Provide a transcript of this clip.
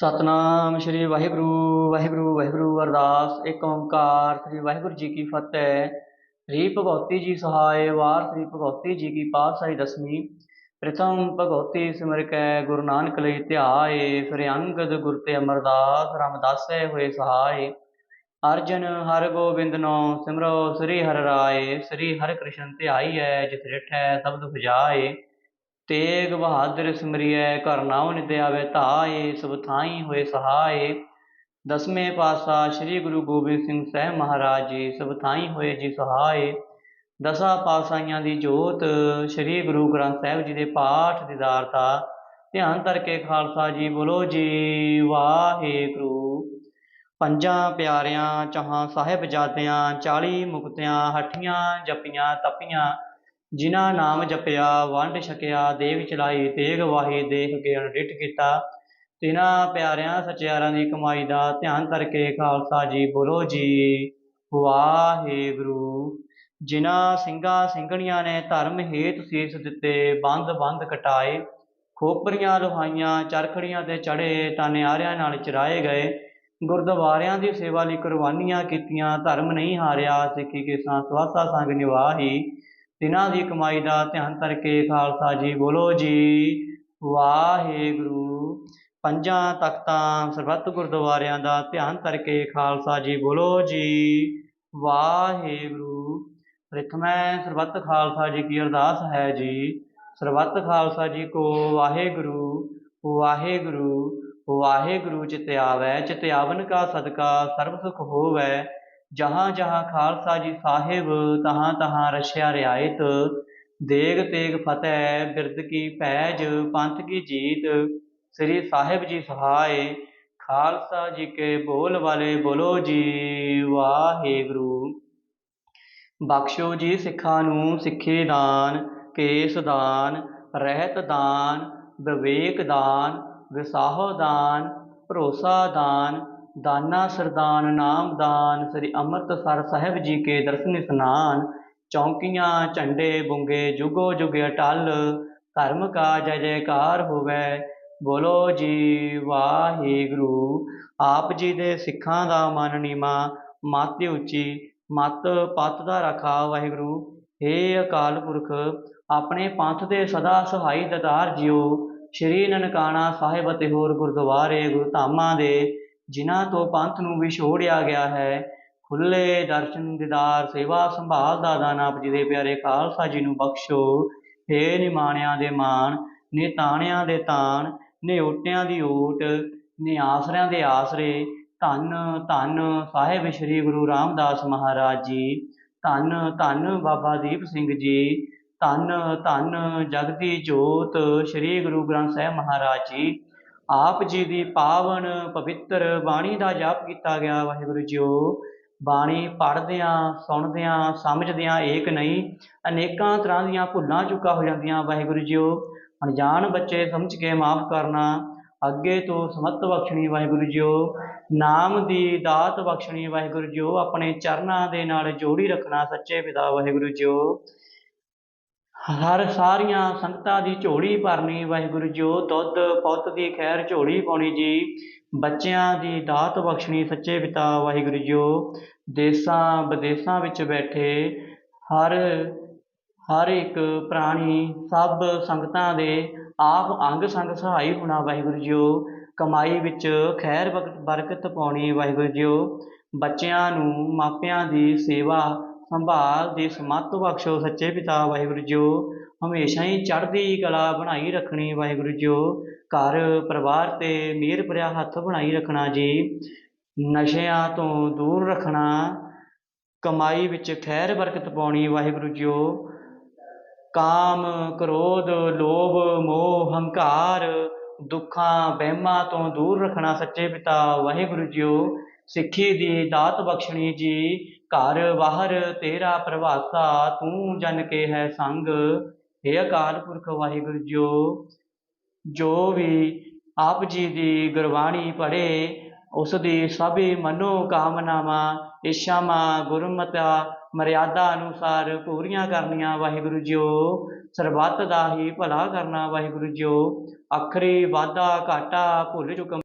ਸਤਨਾਮ ਸ੍ਰੀ ਵਾਹਿਗੁਰੂ ਵਾਹਿਗੁਰੂ ਵਾਹਿਗੁਰੂ ਅਰਦਾਸ ਏਕ ਓੰਕਾਰ, ਸ੍ਰੀ ਵਾਹਿਗੁਰੂ ਜੀ ਕੀ ਫਤਿਹ। ਸ੍ਰੀ ਭਗਵਤੀ ਜੀ ਸਹਾਇ, ਵਾਰ ਸ੍ਰੀ ਭਗਵਤੀ ਜੀ ਕੀ ਪਾਤਸ਼ਾਹੀ ਦਸਵੀਂ। ਪ੍ਰਥਮ ਭਗਵਤੀ ਸਿਮਰ ਕੈ, ਗੁਰੂ ਨਾਨਕ ਲਈ ਧਿਆਏ, ਫਿਰ ਅੰਗਦ ਗੁਰ ਤੇ ਅਮਰਦਾਸ ਰਾਮਦਾਸੈ ਹੋਏ ਸਹਾਇ ਅਰਜਨ ਹਰ ਗੋਬਿੰਦ ਨੋ, ਸਿਮਰੋ ਸ੍ਰੀ ਹਰਿ ਰਾਏ, ਸ੍ਰੀ ਹਰਿ ਕ੍ਰਿਸ਼ਨ ਧਿਆਈਐ ਜਿਤ ਰਿਠੈ ਸਭ ਦੁਖ ਜਾਏ ਤੇਗ ਬਹਾਦਰ ਸਿਮਰਿਐ, ਘਰ ਨਾਉ ਨਿਤ ਆਵੇ ਧਾਏ, ਸਭ ਥਾਈ ਹੋਏ ਸਹਾਏ। ਦਸਵੇਂ ਪਾਤਸ਼ਾਹ ਸ੍ਰੀ ਗੁਰੂ ਗੋਬਿੰਦ ਸਿੰਘ ਸਾਹਿਬ ਮਹਾਰਾਜ ਜੀ, ਸਭ ਥਾਈ ਹੋਏ ਜੀ ਸਹਾਏ। ਦਸਾਂ ਪਾਤਸ਼ਾਹੀਆਂ ਦੀ ਜੋਤ, ਸ੍ਰੀ ਗੁਰੂ ਗ੍ਰੰਥ ਸਾਹਿਬ ਜੀ ਦੇ ਪਾਠ ਦੀਦਾਰਤਾ। ਧਿਆਨ ਧਰ ਕੇ ਖਾਲਸਾ ਜੀ ਬੋਲੋ ਜੀ, ਵਾਹਿਗੁਰੂ। ਪੰਜਾਂ ਪਿਆਰਿਆਂ, ਚੌਹਾਂ ਸਾਹਿਬਜ਼ਾਦਿਆਂ 40 ਮੁਕਤਿਆਂ, ਹੱਠੀਆਂ ਜਪੀਆਂ, ਤਪੀਆਂ ਜਿਨ੍ਹਾਂ ਨਾਮ ਜਪਿਆ, ਵੰਡ ਛਕਿਆ ਦੇਵ ਚਲਾਈ ਤੇਗ ਵਾਹੀ, ਦੇਖ ਕੇ ਅਣਡਿੱਠ ਕੀਤਾ। ਤਿਨਾਂ ਪਿਆਰਿਆਂ ਸਚਿਆਰਾਂ ਦੀ ਕਮਾਈ ਦਾ ਧਿਆਨ ਕਰਕੇ ਖਾਲਸਾ ਜੀ ਬੋਲੋ ਜੀ, ਵਾਹਿਗੁਰੂ। ਜਿਨ੍ਹਾਂ ਸਿੰਘਾਂ ਸਿੰਘਣੀਆਂ ਨੇ ਧਰਮ ਹੇਤ ਸੀਸ ਦਿੱਤੇ, ਬੰਦ ਬੰਦ ਕਟਾਏ, ਖੋਪਰੀਆਂ ਲੋਹਾਈਆਂ, ਚਰਖੜੀਆਂ ਤੇ ਚੜੇ ਤਾਨਿਆਰਿਆਂ ਨਾਲ ਚਰਾਏ ਗਏ। ਗੁਰਦੁਆਰਿਆਂ ਦੀ ਸੇਵਾ ਲਈ ਕੁਰਬਾਨੀਆਂ ਕੀਤੀਆਂ, ਧਰਮ ਨਹੀਂ ਹਾਰਿਆ, ਸਿੱਖੀ ਕੇ ਸਾਂ ਸਵਾਸਾ ਸੰਗ ਨਿਵਾਹੀ। ਤਿਨਾਂ ਦੀ ਕਮਾਈ ਦਾ ਧਿਆਨ ਕਰਕੇ ਖਾਲਸਾ ਜੀ ਬੋਲੋ ਜੀ। ਵਾਹਿਗੁਰੂ। ਪੰਜਾਂ ਤਖਤਾਂ ਸਰਬੱਤ ਗੁਰਦੁਆਰਿਆਂ ਦਾ ਧਿਆਨ ਕਰਕੇ ਖਾਲਸਾ ਜੀ ਬੋਲੋ ਜੀ। ਵਾਹਿਗੁਰੂ। ਪ੍ਰਥਮੈ ਸਰਬੱਤ ਖਾਲਸਾ ਜੀ ਕੀ ਅਰਦਾਸ ਹੈ ਜੀ। ਸਰਬੱਤ ਖਾਲਸਾ ਜੀ ਕੋ ਵਾਹਿਗੁਰੂ ਵਾਹਿਗੁਰੂ ਵਾਹਿਗੁਰੂ ਚਿਤ ਆਵੈ ਚਿਤ ਆਵਨ ਕਾ ਸਦਕਾ, ਸਰਬ ਸੁਖ ਹੋਵੈ। ਜਹਾਂ ਜਹਾਂ ਖਾਲਸਾ ਜੀ ਸਾਹਿਬ, ਤਹਾਂ ਤਹਾਂ ਰਸ਼ਿਆ ਰਿਆਇਤ। ਦੇਗ ਤੇਗ ਫਤਿਹ ਬਿਰਦ ਕੀ ਭੈਜ ਪੰਥ ਕੀ ਜੀਤ। ਸ੍ਰੀ ਸਾਹਿਬ ਜੀ ਸਹਾਏ, ਖਾਲਸਾ ਜੀ ਕੇ ਬੋਲ ਵਾਲੇ ਬੋਲੋ ਜੀ, ਵਾਹਿਗੁਰੂ। ਬਖਸ਼ੋ ਜੀ ਸਿੱਖਾਂ ਨੂੰ ਸਿੱਖੀ ਦਾਨ, ਕੇਸ ਦਾਨ, ਰਹਿਤ ਦਾਨ, ਵਿਵੇਕ ਦਾਨ, ਵਿਸਾਹੋ ਦਾਨ, ਭਰੋਸਾ ਦਾਨ ਦਾਨਾ ਸਰਦਾਨ, ਨਾਮ ਦਾਨ, ਸ੍ਰੀ ਅੰਮ੍ਰਿਤਸਰ ਸਾਹਿਬ ਜੀ ਕੇ ਦਰਸ਼ਨ ਇਸਨਾਨ, ਚੌਂਕੀਆਂ, ਝੰਡੇ ਬੁੰਗੇ, ਜੁਗੋ ਜੁਗ ਅਟਲ, ਧਰਮ ਕਾ ਜੈ ਜੈਕਾਰ ਹੋਵੇ, ਬੋਲੋ ਜੀ ਵਾਹਿਗੁਰੂ। ਆਪ ਜੀ ਦੇ ਸਿੱਖਾਂ ਦਾ ਮਨ ਨੀਮਾ ਮਤ ਉੱਚੀ, ਮਤ ਪਤ ਦਾ ਰਖਾ ਵਾਹਿਗੁਰੂ। ਹੇ ਅਕਾਲ ਪੁਰਖ, ਆਪਣੇ ਪੰਥ ਦੇ ਸਦਾ ਸਹਾਈ ਦਤਾਰ ਜਿਓ। ਸ਼੍ਰੀ ਨਨਕਾਣਾ ਸਾਹਿਬ ਅਤੇ ਹੋਰ ਗੁਰਦੁਆਰੇ ਗੁਰਧਾਮਾਂ ਦੇ ਜਿਨ੍ਹਾਂ ਤੋਂ ਪੰਥ ਨੂੰ ਵਿਛੋੜਿਆ ਗਿਆ ਹੈ ਖੁੱਲੇ ਦਰਸ਼ਨ ਦੀਦਾਰ ਸੇਵਾ ਸੰਭਾਲ ਦਾ ਦਾਨ ਆਪ ਜੀ ਦੇ ਪਿਆਰੇ ਖਾਲਸਾ ਜੀ ਨੂੰ ਬਖਸ਼ੋ। ਹੇ ਨਿਮਾਣਿਆਂ ਦੇ ਮਾਣ, ਨੇ ਤਾਣਿਆਂ ਦੇ ਤਾਣ, ਨੇ ਓਟਿਆਂ ਦੀ ਓਟ, ਨੇ ਆਸਰਿਆਂ ਦੇ ਆਸਰੇ। ਧੰਨ ਧੰਨ ਸਾਹਿਬ ਸ੍ਰੀ ਗੁਰੂ ਰਾਮਦਾਸ ਮਹਾਰਾਜ ਜੀ। ਧੰਨ ਧੰਨ ਬਾਬਾ ਦੀਪ ਸਿੰਘ ਜੀ। ਧੰਨ ਧੰਨ ਜਗਤੀ ਜੋਤ ਸ੍ਰੀ ਗੁਰੂ ਗ੍ਰੰਥ ਸਾਹਿਬ ਮਹਾਰਾਜ ਜੀ। ਆਪ ਜੀ ਦੀ ਪਾਵਨ ਪਵਿੱਤਰ ਬਾਣੀ ਦਾ ਜਾਪ ਕੀਤਾ ਗਿਆ, ਵਾਹਿਗੁਰੂ ਜੀਓ। ਬਾਣੀ ਪੜ੍ਹਦਿਆਂ, ਸੁਣਦਿਆਂ, ਸਮਝਦਿਆਂ ਏਕ ਨਹੀਂ, ਅਨੇਕਾਂ ਤਰ੍ਹਾਂ ਦੀਆਂ ਭੁੱਲਾਂ ਚੁੱਕਾ ਹੋ ਜਾਂਦੀਆਂ, ਵਾਹਿਗੁਰੂ ਜੀਓ। ਅਣਜਾਣ ਬੱਚੇ ਸਮਝ ਕੇ ਮਾਫ ਕਰਨਾ, ਅੱਗੇ ਤੋਂ ਸਮਤ ਬਖਸ਼ਣੀ, ਵਾਹਿਗੁਰੂ ਜੀਓ। ਨਾਮ ਦੀ ਦਾਤ ਬਖਸ਼ਣੀ, ਵਾਹਿਗੁਰੂ ਜੀਓ। ਆਪਣੇ ਚਰਨਾਂ ਦੇ ਨਾਲ ਜੋੜੀ ਰੱਖਣਾ, ਸੱਚੇ ਪਿਤਾ, ਵਾਹਿਗੁਰੂ ਜੀਓ। ਹਰ ਸਾਰੀਆਂ ਸੰਗਤਾਂ ਦੀ ਝੋਲੀ ਭਰਨੀ, ਵਾਹਿਗੁਰੂ ਜੀਓ ਦੁੱਧ, ਪੁੱਤ ਦੀ ਖੈਰ ਝੋਲੀ ਪਾਉਣੀ ਜੀ। ਬੱਚਿਆਂ ਦੀ ਦਾਤ ਬਖਸ਼ਣੀ ਸੱਚੇ ਪਿਤਾ, ਵਾਹਿਗੁਰੂ ਜੀਓ ਦੇਸਾਂ ਵਿਦੇਸਾਂ ਵਿੱਚ ਬੈਠੇ, ਹਰ ਹਰ ਇੱਕ ਪ੍ਰਾਣੀ ਸਭ ਸੰਗਤਾਂ ਦੇ ਆਪ ਅੰਗ ਸੰਗ ਸਹਾਈ ਹੋਣਾ, ਵਾਹਿਗੁਰੂ ਜੀਓ ਕਮਾਈ ਵਿੱਚ ਖੈਰ ਬਰਕਤ ਬਰਕਤ ਪਾਉਣੀ, ਵਾਹਿਗੁਰੂ ਜੀਓ ਬੱਚਿਆਂ ਨੂੰ ਮਾਪਿਆਂ ਦੀ ਸੇਵਾ ਸੰਭਾਲ ਦੀ ਸਮੱਤ ਬਖਸ਼ੋ ਸੱਚੇ ਪਿਤਾ ਵਾਹਿਗੁਰੂ ਜੀਓ। ਹਮੇਸ਼ਾ ਹੀ ਚੜ੍ਹਦੀ ਕਲਾ ਬਣਾਈ ਰੱਖਣੀ ਵਾਹਿਗੁਰੂ ਜੀਓ। ਘਰ, ਪਰਿਵਾਰ ਤੇ ਮਿਹਰ ਭਰਿਆ ਹੱਥ ਬਣਾਈ ਰੱਖਣਾ ਜੀ। ਨਸ਼ਿਆਂ ਤੋਂ ਦੂਰ ਰੱਖਣਾ, ਕਮਾਈ ਵਿੱਚ ਖੈਰ ਬਰਕਤ ਪਾਉਣੀ ਵਾਹਿਗੁਰੂ ਜੀਓ। ਕਾਮ, ਕ੍ਰੋਧ, ਲੋਭ, ਮੋਹ, ਹੰਕਾਰ, ਦੁੱਖਾਂ, ਵਹਿਮਾਂ ਤੋਂ ਦੂਰ ਰੱਖਣਾ ਸੱਚੇ ਪਿਤਾ ਵਾਹਿਗੁਰੂ ਜੀਓ। ਸਿੱਖੀ ਦੀ ਦਾਤ ਬਖਸ਼ਣੀ ਜੀ। ਘਰ ਬਾਹਰ ਤੇਰਾ ਪ੍ਰਭਾਤਾ, ਤੂੰ ਜਨ ਕੇ ਹੈ ਸੰਗ। हे ਅਕਾਲ ਪੁਰਖ ਵਾਹਿਗੁਰੂ ਜੀਓ, ਜੋ ਵੀ ਆਪ ਜੀ ਦੀ ਗੁਰਬਾਣੀ ਪੜ੍ਹੇ, ਉਸ ਦੀ ਸਭੀ ਮਨੋ ਕਾਮਨਾਵਾਂ, ਇੱਛਾਵਾਂ, ਗੁਰਮਤਿ, ਮਰਿਆਦਾ ਅਨੁਸਾਰ ਪੂਰੀਆਂ ਕਰਨੀਆਂ ਵਾਹਿਗੁਰੂ ਜੀਓ। ਸਰਬੱਤ ਦਾ ਹੀ ਭਲਾ ਕਰਨਾ ਵਾਹਿਗੁਰੂ ਜੀਓ। ਆਖਰੀ ਵਾਧਾ ਘਾਟਾ ਭੁੱਲ ਚੁੱਕ